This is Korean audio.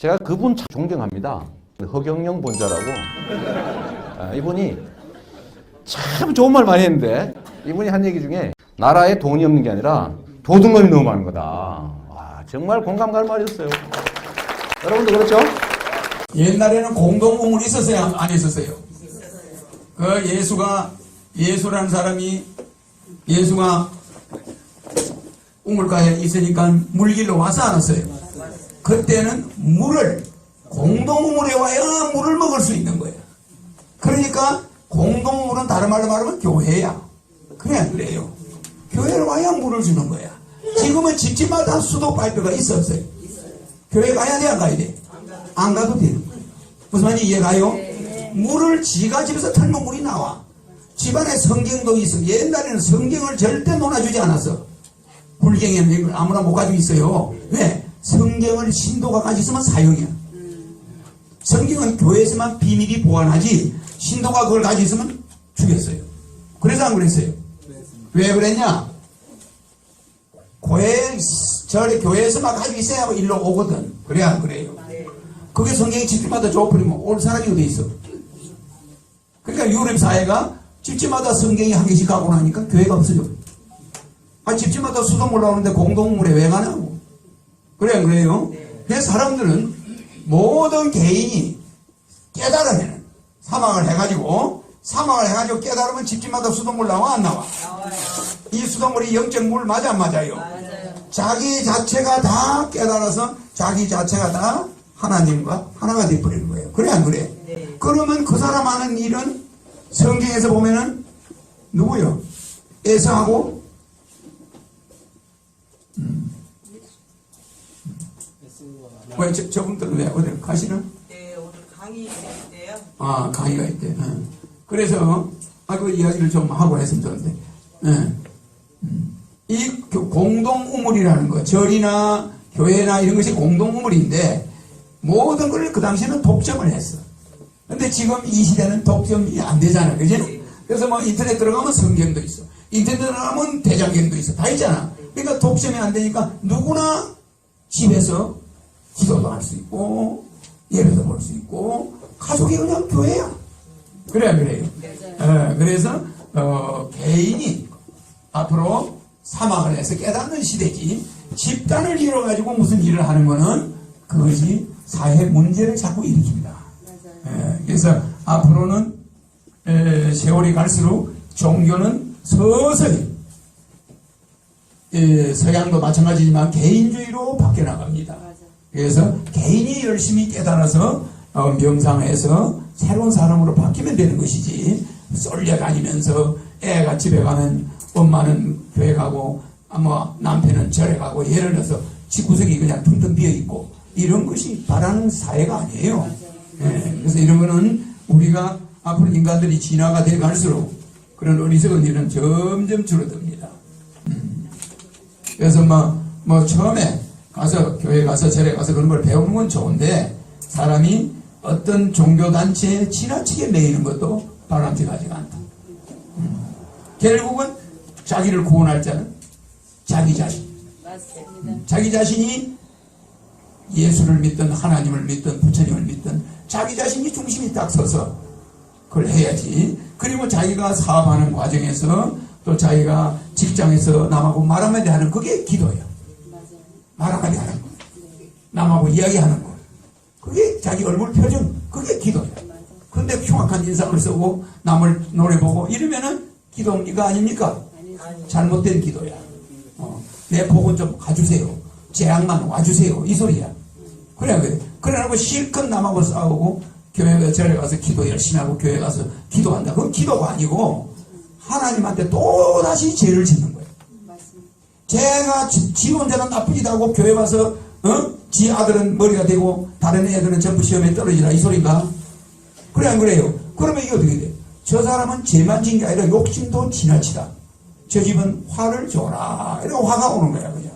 제가 그분 참 존경합니다. 허경영 본자라고. 아, 이분이 참 좋은 말 많이 했는데 이분이 한 얘기 중에 나라에 돈이 없는 게 아니라 도둑놈이 너무 많은 거다. 와, 정말 공감 갈 말이었어요. 여러분도 그렇죠? 옛날에는 공동우물이 있었어요? 안 있었어요? 그 예수가, 예수라는 사람이, 예수가 우물가에 있으니까 물길로 와서 안 왔어요? 그때는 물을, 공동우물에 와야 물을 먹을 수 있는 거예요. 그러니까 공동우물은 다른 말로 말하면 교회야. 그래, 안 그래요? 교회를 와야 물을 주는 거야. 지금은 집집마다 수도 파이프가 있어 없어요? 교회 가야 돼, 안 가야 돼? 안 가도 되는 거예요. 무슨 말인지 이해가요? 물을 지가 집에서 틀면 물이 나와. 집안에 성경도 있어. 옛날에는 성경을 절대 놓아주지 않았어. 불경에는 아무나 못 가지고 있어요. 왜? 성경을 신도가 가지고 있으면 사용이야. 성경은 교회에서만 비밀이 보관하지 신도가 그걸 가지고 있으면 죽였어요. 그래서 안 그랬어요? 왜 그랬냐? 교회, 저래 교회에서만 가지고 있어야 하고 일로 오거든. 그래 안 그래요? 그게 성경이 집집마다 좁혀면 올 사람이 어디 있어? 그러니까 유럽 사회가 집집마다 성경이 한 개씩 가고 나니까 교회가 없어져. 아, 집집마다 수도 올라오는데 공동물에 왜 가냐고. 그래, 안 그래요? 그래서 사람들은 모든 개인이 깨달으면 사망을 해가지고 사망을 해가지고 깨달으면 집집마다 수돗물 나와 안 나와? 이 수돗물이 영적 물 맞아 안 맞아요? 자기 자체가 다 깨달아서 자기 자체가 다 하나님과 하나가 되어버리는 거예요. 그래 안 그래? 그러면 그 사람 하는 일은 성경에서 보면은 누구요? 에서하고 음. 왜 저, 저분들은 왜 어디 가시나? 네, 오늘 강의 있으신데요. 아 강의가 있대. 어. 그래서 아그 이야기를 좀 하고 했으면 좋은데 예. 음. 이 교- 공동 우물이라는 거 절이나 교회나 이런 것이 공동 우물인데 모든 걸 그 당시에는 독점을 했어. 근데 지금 이 시대는 독점이 안 되잖아. 그지? 그래서 뭐 인터넷 들어가면 성경도 있어. 인터넷 들어가면 대장경도 있어. 다 있잖아. 그러니까 독점이 안 되니까 누구나 집에서 기도도 할 수 있고 예배도 볼 수 있고 가족이 그냥 교회야. 그래 안 그래요? 어, 그래서 어, 개인이 앞으로 사망을 해서 깨닫는 시대지 집단을 이뤄 가지고 무슨 일을 하는 거는 그것이 사회 문제를 자꾸 일으킵니다. 예, 그래서 앞으로는 에, 세월이 갈수록 종교는 서서히 예, 서양도 마찬가지지만 개인주의로 바뀌어 나갑니다. 그래서 개인이 열심히 깨달아서 어, 명상해서 새로운 사람으로 바뀌면 되는 것이지 쏠려 다니면서 애가 집에 가면 엄마는 교회 가고 아마 남편은 절에 가고 예를 들어서 집구석이 그냥 텅텅 비어 있고 이런 것이 바라는 사회가 아니에요. 예, 그래서 이런 거는 우리가 앞으로 인간들이 진화가 돼 갈수록 그런 어리석은 일은 점점 줄어듭니다. 그래서 뭐, 뭐 처음에 가서 교회 가서 절에 가서 그런 걸 배우는 건 좋은데 사람이 어떤 종교단체에 지나치게 매이는 것도 바람직하지가 않다. 음. 결국은 자기를 구원할 자는 자기 자신. 맞습니다. 자기 자신이 예수를 믿든 하나님을 믿든 부처님을 믿든 자기 자신이 중심이 딱 서서 그걸 해야지. 그리고 자기가 사업하는 과정에서 또 자기가 직장에서 남하고 말 한마디 하는 그게 기도예요. 말 한마디 하는 거. 남하고 이야기하는 거. 그게 자기 얼굴 표정. 그게 기도예요. 근데 흉악한 인상을 쓰고 남을 노려보고 이러면은 기도입니까? 아닙니까? 잘못된 기도야. 어, 내 복은 좀 가주세요. 재앙만 와주세요. 이 소리야. 그래, 그래. 그래놓고 실컷 남하고 싸우고 교회 절에 가서 기도 열심히 하고 교회 가서 기도한다. 그건 기도가 아니고 하나님한테 또 다시 죄를 짓는. 제가 지, 지 혼자는 나쁘지다고 교회 가서 어? 지 아들은 머리가 되고 다른 애들은 전부 시험에 떨어지라 이 소린가? 그래 안 그래요? 그러면 이게 어떻게 돼? 저 사람은 죄만 진 게 아니라 욕심도 지나치다. 저 집은 화를 줘라. 이러고 화가 오는 거야 그냥.